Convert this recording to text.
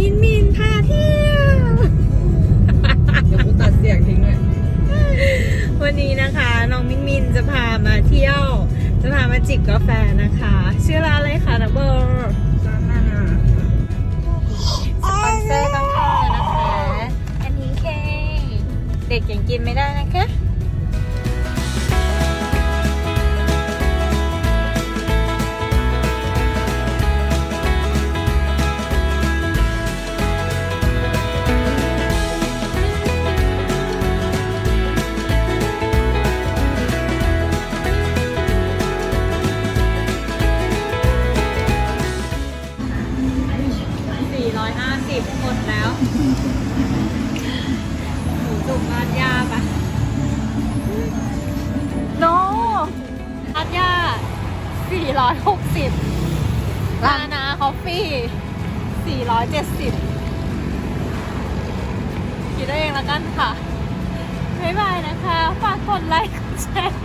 มินมินพาเที่ยวเดี๋ยวกูตัดเสียงทิ้งเลยวันนี้นะคะน้องมินมินจะพามาเที่ยว จะพามาจิบกาแฟนะคะ ชื่อร้านอะไรคะนะเบอร์ซานนานาสปอนเซอร์ต้องเานะคะ อันนี้เคเด็กยังกินไม่ได้นะคะ 450หมดแล้วหมูจุกราดยาปะโนราดยา460ลานาคอฟฟี่470คิดเอาเองแล้วกันค่ะ บ๊ายบายนะคะ ฝากกดไลค์กดแชร์